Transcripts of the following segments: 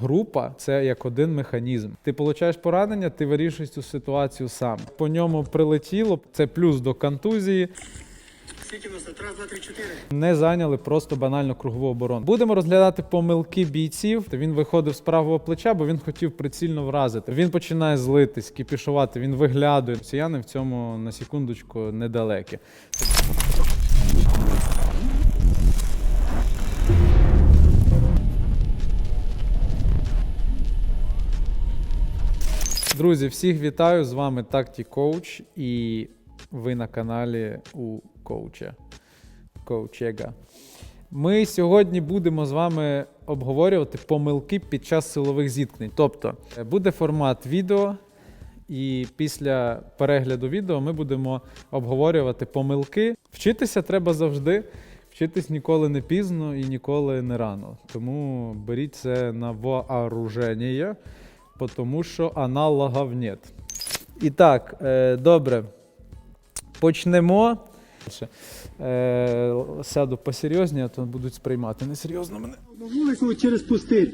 Група це як один механізм. Ти получаєш поранення, ти вирішуєш цю ситуацію сам. По ньому прилетіло. Це плюс до контузії. Скільки у? Раз, два, три, чотири. Не зайняли просто банально кругову оборону. Будемо розглядати помилки бійців. Він виходив з правого плеча, бо він хотів прицільно вразити. Він починає злитись, кіпішувати. Він виглядує. Росіяни в цьому на секундочку недалекі. Друзі, всіх вітаю! З вами Такті Коуч, і ви на каналі у коуча. Коучега. Ми сьогодні будемо з вами обговорювати помилки під час силових зіткнень. Тобто буде формат відео, і після перегляду відео ми будемо обговорювати помилки. Вчитися треба завжди. Вчитись ніколи не пізно і ніколи не рано. Тому беріть це на вооруження, тому що аналогів нет. І так, е, добре. Почнемо. Е, сяду посерйозніше, а то будуть сприймати несерйозно мене. На вулицю через пустир.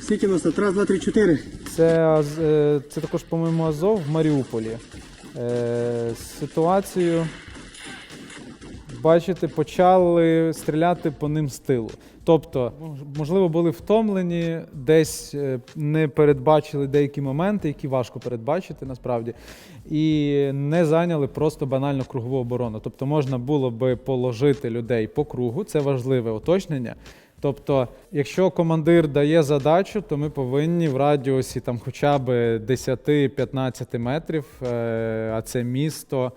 Скільки нас? Раз, два, три, чотири. Це, е, це також, по-моєму, Азов в Маріуполі. Ситуацію, бачите, почали стріляти по ним з тилу. Тобто, можливо, були втомлені, десь е, не передбачили деякі моменти, які важко передбачити насправді, і не зайняли просто банально кругову оборону. Тобто можна було би положити людей по кругу, це важливе уточнення. Тобто, якщо командир дає задачу, то ми повинні в радіусі там хоча б 10-15 метрів, е, а це місто,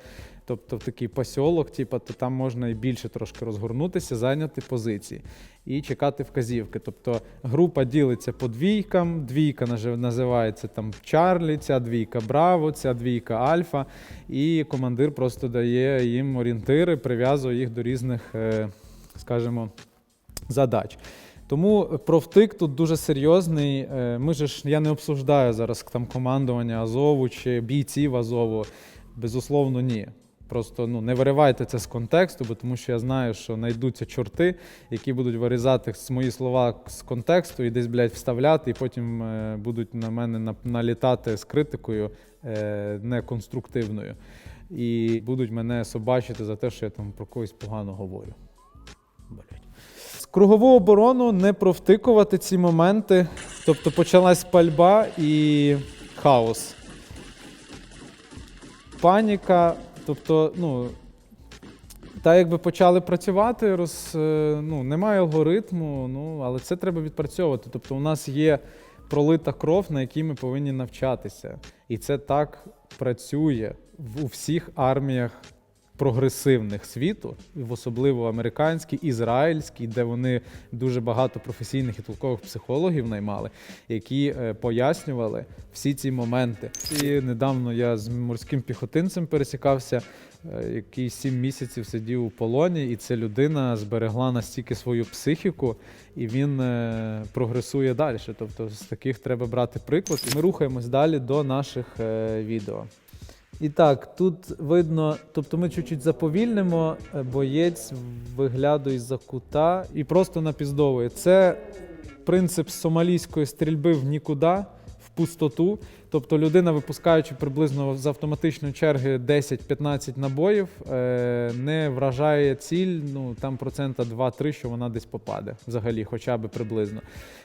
тобто в такий посілок, типу, то там можна і більше трошки розгорнутися, зайняти позиції і чекати вказівки. Тобто група ділиться по двійкам, двійка називається там Чарлі, ця двійка Браво, ця двійка Альфа, і командир просто дає їм орієнтири, прив'язує їх до різних, е, скажімо, задач. Тому профтик тут дуже серйозний. Е, Ми ж я не обсуждаю зараз там командування Азову чи бійців Азову. Безусловно, ні. Просто ну не виривайте це з контексту, бо тому що я знаю, що знайдуться чорти, які будуть вирізати мої слова з контексту і десь, блядь, вставляти, і потім е, будуть на мене налітати з критикою е, неконструктивною. І будуть мене собачити за те, що я там про когось погано говорю. Блядь. З кругову оборону не провтикувати ці моменти. Тобто почалась пальба і хаос. Паніка. Тобто, ну, та якби почали працювати, роз, е, ну, немає алгоритму, ну, але це треба відпрацьовувати. Тобто, у нас є пролита кров, на якій ми повинні навчатися. І це так працює в у всіх арміях прогресивних світу, особливо американській, ізраїльській, де вони дуже багато професійних і толкових психологів наймали, які е, пояснювали всі ці моменти. І недавно я з морським піхотинцем пересікався, е, який сім місяців сидів у полоні, і ця людина зберегла настільки свою психіку, і він е, прогресує далі. Тобто з таких треба брати приклад. І ми рухаємось далі до наших відео. І так, тут видно, тобто ми чуть-чуть заповільнимо, е, боєць виглядує за кута і просто напіздовує. Це принцип сомалійської стрільби в нікуди, в пустоту. Тобто людина, випускаючи приблизно з автоматичної черги 10-15 набоїв, е, не вражає ціль, ну там процента 2-3, що вона десь попаде взагалі, хоча б приблизно.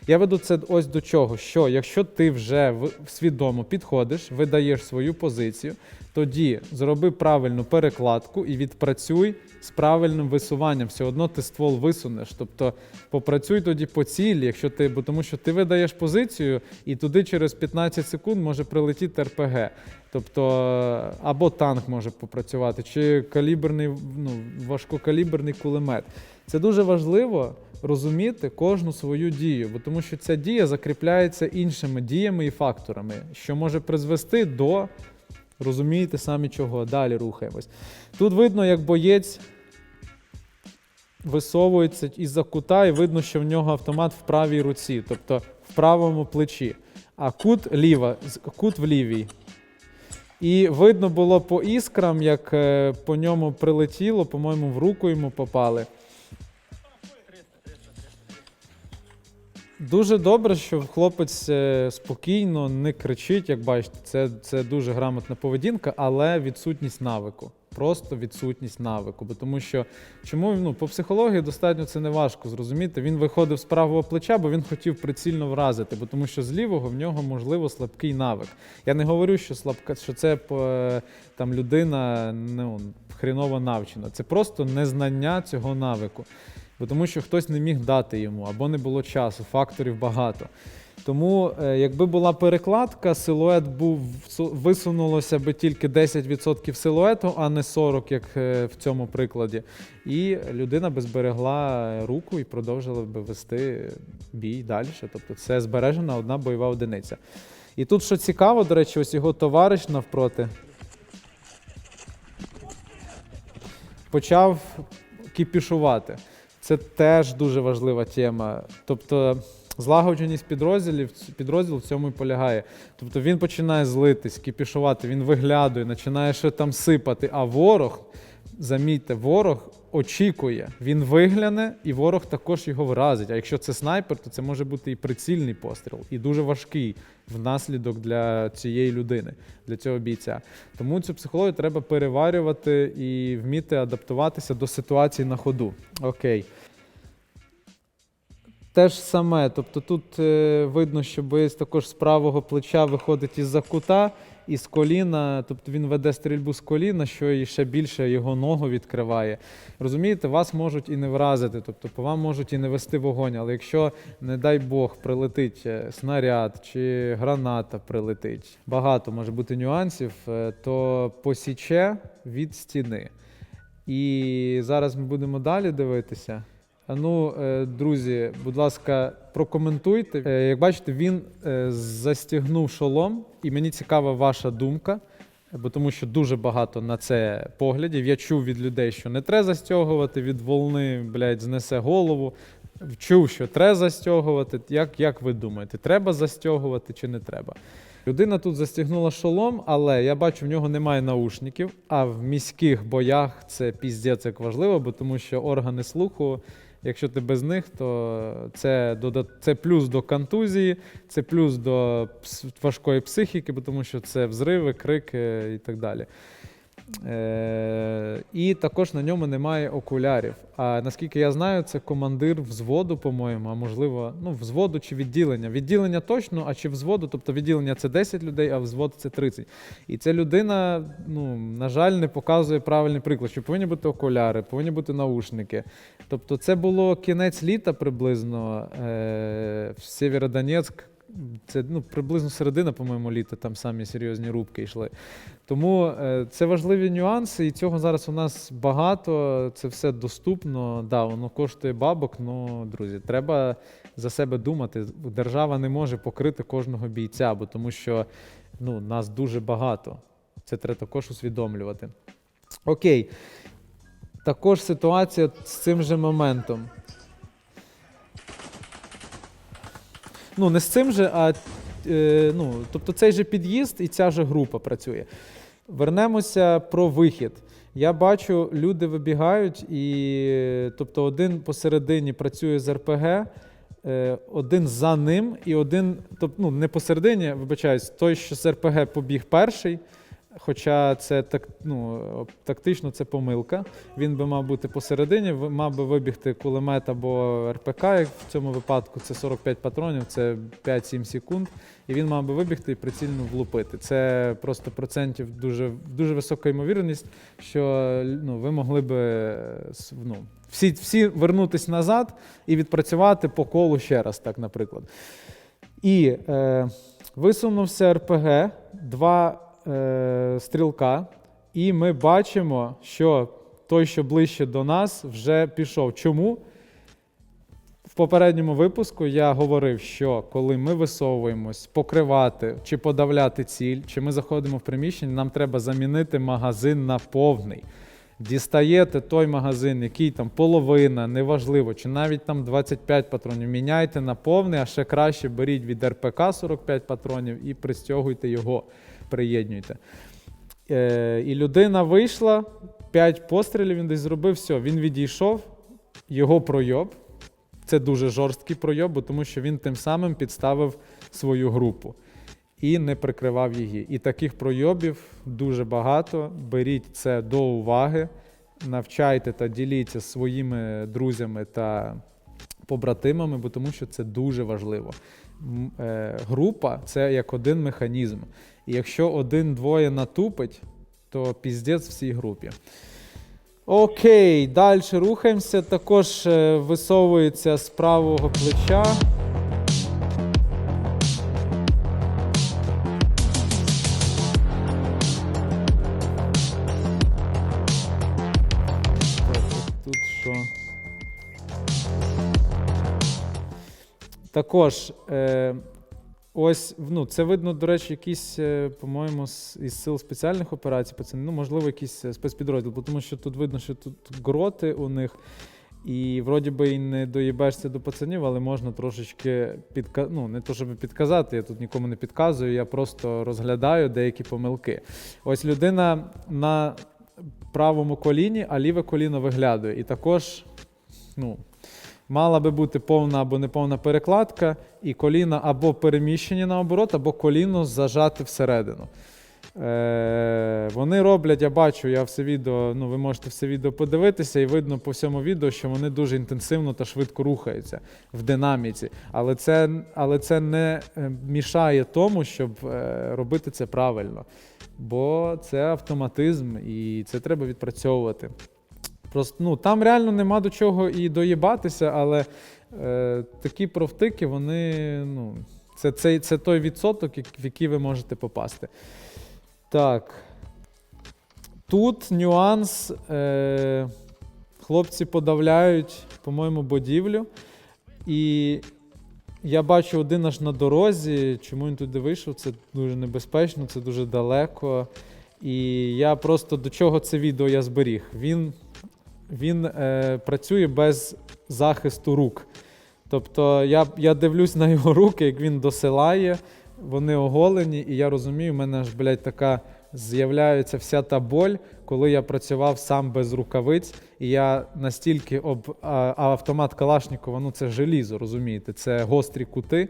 Я веду це ось до чого, що якщо ти вже свідомо підходиш, видаєш свою позицію, тоді зроби правильну перекладку і відпрацюй з правильним висуванням. Все одно ти ствол висунеш. Тобто попрацюй тоді по цілі, якщо ти, бо тому що ти видаєш позицію, і туди через 15 секунд може прилетіти РПГ. Тобто або танк може попрацювати, чи каліберний, ну, важкокаліберний кулемет. Це дуже важливо розуміти кожну свою дію, бо тому що ця дія закріпляється іншими діями і факторами, що може призвести до розумієте самі чого. Далі рухаємось. Тут видно, як боєць висовується із-за кута, і видно, що в нього автомат в правій руці, тобто в правому плечі, а кут ліва, кут в лівій. І видно було по іскрам, як е, по ньому прилетіло, по-моєму, в руку йому попали. Дуже добре, що хлопець е, спокійно не кричить, як бачите, це, це дуже грамотна поведінка, але відсутність навику. Просто відсутність навику. Бо тому що чому ну, по психології достатньо це не важко зрозуміти. Він виходив з правого плеча, бо він хотів прицільно вразити, бо тому що з лівого в нього можливо слабкий навик. Я не говорю, що слабка, що це е, там людина ну, хріново навчена. Це просто незнання цього навику. Бо тому що хтось не міг дати йому, або не було часу, факторів багато. Тому, е, якби була перекладка, силует був висунулося би тільки 10% силуету, а не 40%, як е, в цьому прикладі. І людина би зберегла руку і продовжила би вести бій далі. Тобто це збережена одна бойова одиниця. І тут, що цікаво, до речі, ось його товариш навпроти почав кіпішувати. Це теж дуже важлива тема. Тобто злагодженість підрозділів підрозділ в цьому і полягає. Тобто він починає злитись, кіпішувати, він виглядує, починає ще там сипати. А ворог, замітьте, ворог очікує, він вигляне, і ворог також його вразить. А якщо це снайпер, то це може бути і прицільний постріл, і дуже важкий внаслідок для цієї людини, для цього бійця. Тому цю психологію треба переварювати і вміти адаптуватися до ситуації на ходу. Окей. Те ж саме, тобто тут е, видно, що боєць також з правого плеча виходить із-за кута, і з коліна, тобто він веде стрільбу з коліна, що і ще більше його ногу відкриває. Розумієте, вас можуть і не вразити, тобто по вам можуть і не вести вогонь, але якщо, не дай Бог, прилетить е, снаряд чи граната прилетить, багато може бути нюансів, е, то посіче від стіни. І зараз ми будемо далі дивитися. А ну, е, друзі, будь ласка, прокоментуйте. Е, Як бачите, він е, застігнув шолом, і мені цікава ваша думка, бо тому що дуже багато на це поглядів. Я чув від людей, що не треба застягувати, від волни, блядь, знесе голову. Чув, що треба застягувати. Як, як ви думаєте, треба застягувати чи не треба? Людина тут застігнула шолом, але я бачу, в нього немає наушників. А в міських боях це піздець як важливо, бо тому що органи слуху, якщо ти без них, то це, це плюс до контузії, це плюс до важкої психіки, тому що це взриви, крики і так далі. Е, і також на ньому немає окулярів. А наскільки я знаю, це командир взводу, по-моєму, а можливо, ну, взводу чи відділення. Відділення точно, а чи взводу, тобто відділення це 10 людей, а взвод це 30. І ця людина, ну, на жаль, не показує правильний приклад, що повинні бути окуляри, повинні бути наушники. Тобто, це було кінець літа приблизно е, в Сєвєродонецьк. Це ну, приблизно середина, по-моєму, літа, там самі серйозні рубки йшли. Тому е, це важливі нюанси, і цього зараз у нас багато. Це все доступно. Да, воно коштує бабок. Ну, друзі, треба за себе думати. Держава не може покрити кожного бійця, бо тому що ну, нас дуже багато. Це треба також усвідомлювати. Окей. Також ситуація з цим же моментом. Ну, не з цим же, а е, ну, тобто цей же під'їзд і ця же група працює. Вернемося про вихід. Я бачу, люди вибігають, і тобто один посередині працює з РПГ, е, один за ним, і один, тобто, ну, не посередині, вибачаюсь, той, що з РПГ побіг перший. Хоча це так, ну, тактично це помилка. Він би мав бути посередині, мав би вибігти кулемет або РПК, як в цьому випадку це 45 патронів, це 5-7 секунд. І він мав би вибігти і прицільно влупити. Це просто процентів дуже, дуже висока ймовірність, що ну, ви могли би е, ну, всі, всі вернутись назад і відпрацювати по колу ще раз, так, наприклад. І е, висунувся РПГ, два е, стрілка, і ми бачимо, що той, що ближче до нас, вже пішов. Чому? В попередньому випуску я говорив, що коли ми висовуємось покривати чи подавляти ціль, чи ми заходимо в приміщення, нам треба замінити магазин на повний. Дістаєте той магазин, який там половина, неважливо, чи навіть там 25 патронів, міняйте на повний, а ще краще беріть від РПК 45 патронів і пристягуйте його, приєднуйте. Е, і людина вийшла, 5 пострілів він десь зробив, все, він відійшов, його пройоб. це дуже жорсткий пройоб, бо тому що він тим самим підставив свою групу і не прикривав її. І таких пройобів дуже багато. Беріть це до уваги, навчайте та діліться своїми друзями та побратимами, бо тому що це дуже важливо. Е, Група це як один механізм. І якщо один-двоє натупить, то піздець всій групі. Окей, далі рухаємося. Також е, висовується з правого плеча. Тут що? Також е, ось, ну, це видно, до речі, якийсь, е, по-моєму, із сил спеціальних операцій, пацани, ну, можливо, якийсь е, спецпідрозділ, тому що тут видно, що тут гроти у них. І вроді би і не доїбешся до пацанів, але можна трошечки підка... ну, не то, щоб підказати, я тут нікому не підказую, я просто розглядаю деякі помилки. Ось людина на правому коліні, а ліве коліно виглядає. І також ну, мала би бути повна або неповна перекладка, і коліна або переміщені наоборот, або коліно зажати всередину. Е, вони роблять, я бачу, я все відео, ну ви можете все відео подивитися, і видно по всьому відео, що вони дуже інтенсивно та швидко рухаються в динаміці. Але це, але це не е, мішає тому, щоб е, робити це правильно. Бо це автоматизм, і це треба відпрацьовувати. Просто ну, там реально нема до чого і доїбатися, але е, такі провтики, вони, ну, це, це, це той відсоток, в який ви можете попасти. Так. Тут нюанс. Е, хлопці подавляють, по-моєму, будівлю. І я бачу один аж на дорозі. Чому він туди вийшов? Це дуже небезпечно, це дуже далеко. І я просто до чого це відео я зберіг. Він, він е, працює без захисту рук. Тобто я, я дивлюсь на його руки, як він досилає, вони оголені, і я розумію, в мене ж, блядь, така з'являється вся та боль, коли я працював сам без рукавиць, і я настільки об а, автомат Калашникова, ну це желізо, розумієте, це гострі кути.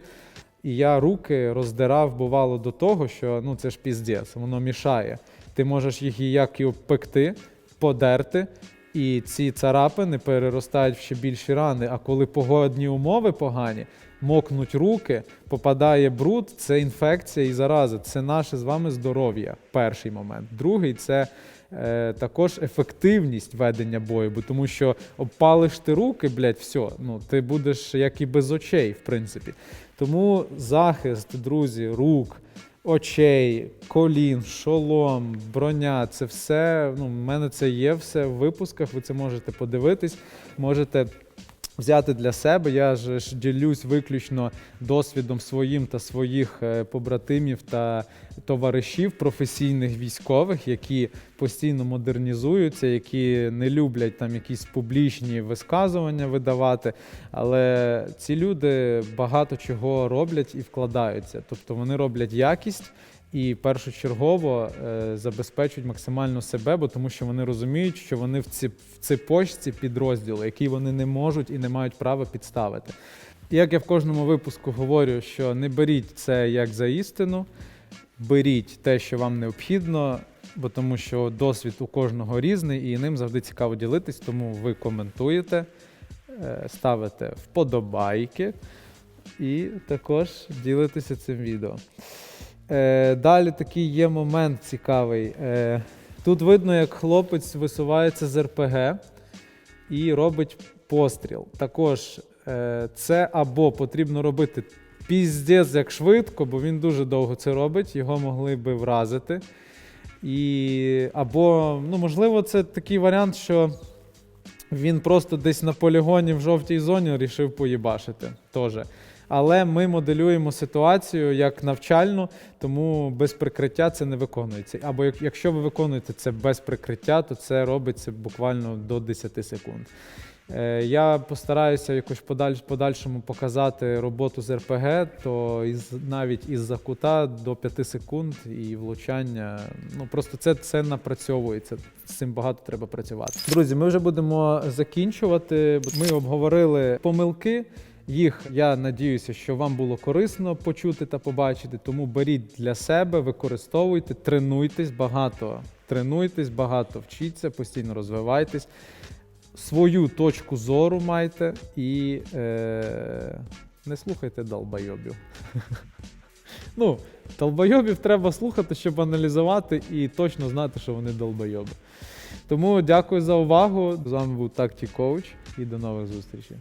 І я руки роздирав, бувало, до того, що ну це ж піздець, воно мішає. Ти можеш їх і як і обпекти, подерти, і ці царапини переростають в ще більші рани. А коли погодні умови погані, мокнуть руки, попадає бруд, це інфекція і зараза. Це наше з вами здоров'я. Перший момент. Другий це е, також ефективність ведення бою, бо тому що обпалиш ти руки, блядь, все, ну ти будеш як і без очей, в принципі. Тому захист, друзі, рук, очей, колін, шолом, броня це все. Ну, в мене це є все в випусках. Ви це можете подивитись, можете. Взяти для себе, я ж ділюсь виключно досвідом своїм та своїх е, побратимів та товаришів професійних військових, які постійно модернізуються, які не люблять там якісь публічні висказування видавати. Але ці люди багато чого роблять і вкладаються. Тобто вони роблять якість і першочергово е, забезпечують максимально себе, бо тому що вони розуміють, що вони в ці в цепочці підрозділу, який вони не можуть і не мають права підставити. Як я в кожному випуску говорю, що не беріть це як за істину, беріть те, що вам необхідно, бо тому що досвід у кожного різний, і ним завжди цікаво ділитись, тому ви коментуєте, е, ставите вподобайки і також ділитеся цим відео. Е, далі такий є момент цікавий. Е, тут видно, як хлопець висувається з РПГ і робить постріл. Також е, це або потрібно робити піздець як швидко, бо він дуже довго це робить, його могли би вразити. І, або, ну, можливо, це такий варіант, що він просто десь на полігоні в жовтій зоні вирішив поїбашити. Теж. Але ми моделюємо ситуацію як навчальну, тому без прикриття це не виконується. Або якщо ви виконуєте це без прикриття, то це робиться буквально до 10 секунд. Е, Я постараюся якось подаль, подальшому показати роботу з РПГ, то із, навіть із-за кута до 5 секунд і влучання. Ну просто це, це напрацьовується. З цим багато треба працювати. Друзі, ми вже будемо закінчувати. Ми обговорили помилки. Їх я надіюся, що вам було корисно почути та побачити. Тому беріть для себе, використовуйте, тренуйтесь багато. Тренуйтесь, багато вчіться, постійно розвивайтесь свою точку зору майте і е, не слухайте долбойобів. ну, долбойобів треба слухати, щоб аналізувати і точно знати, що вони долбойоби. Тому дякую за увагу. З вами був Такті Коуч і до нових зустрічей.